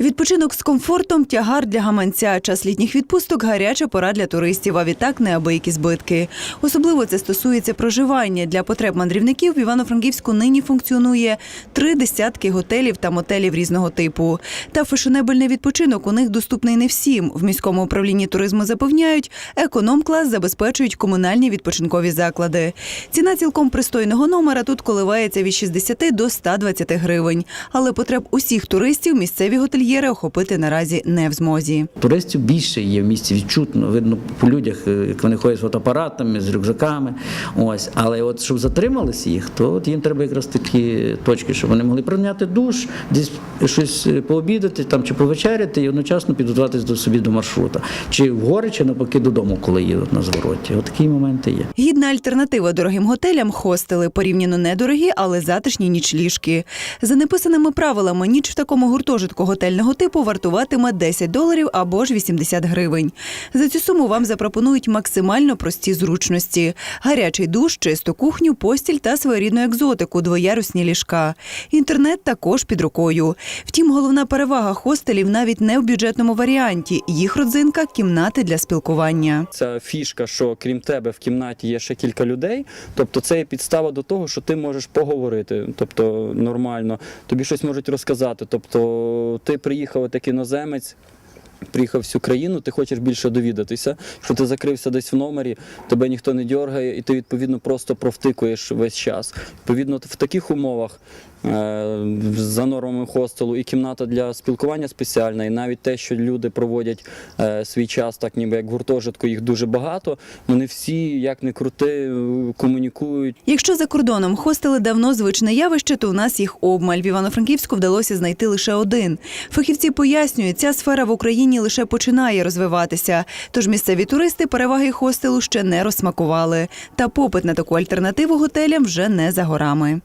Відпочинок з комфортом тягар для гаманця. Час літніх відпусток гаряча пора для туристів, а відтак неабиякі збитки. Особливо це стосується проживання. Для потреб мандрівників в Івано-Франківську нині функціонує три десятки готелів та мотелів різного типу. Та фешенебельний відпочинок у них доступний не всім. В міському управлінні туризму запевняють, економ-клас забезпечують комунальні відпочинкові заклади. Ціна цілком пристойного номера тут коливається від 60 до 120 гривень. Але потреб усіх туристів місцеві готельєри охопити наразі не в змозі. Туристів більше є в місті відчутно. Видно по людях, е, як вони ходять з фотоапаратами, з рюкзаками. Ось, але от щоб затрималися їх, то от їм треба якраз такі точки, щоб вони могли прийняти душ, десь щось е, пообідати там чи повечеряти і одночасно підготуватись до собі до маршрута, чи в гори, чи навпаки додому, коли їдуть на звороті. От такі моменти є. Гідна альтернатива дорогим готелям хостели порівняно недорогі, але затишні нічліжки. За неписаними правилами, ніч в такому гуртожитку готельного типу вартуватиме 10 доларів або ж 80 гривень. За цю суму вам запропонують максимально прості зручності: гарячий душ, чисту кухню, постіль та своєрідну екзотику, двоярусні ліжка. Інтернет також під рукою. Втім, головна перевага хостелів навіть не в бюджетному варіанті. Їх родзинка кімнати для спілкування. Ця фішка, що крім тебе в кімнаті є ще кілька людей. Тобто це є підстава до того, що ти можеш поговорити, тобто нормально, тобі щось можуть розказати. Тобто ти приїхав як іноземець. Приїхав всю країну, ти хочеш більше довідатися. Що ти закрився десь в номері, тебе ніхто не дергає, і ти відповідно просто провтикуєш весь час. Відповідно, в таких умовах за нормами хостелу і кімната для спілкування спеціальна, і навіть те, що люди проводять е, свій час, так ніби як гуртожитку, їх дуже багато. Вони всі, як не крути, е, комунікують. Якщо за кордоном хостели давно звичне явище, то у нас їх обмаль. В Івано-Франківську вдалося знайти лише один. Фахівці пояснюють, ця сфера в Україні лише починає розвиватися. Тож місцеві туристи переваги хостелу ще не розсмакували. Та попит на таку альтернативу готелям вже не за горами.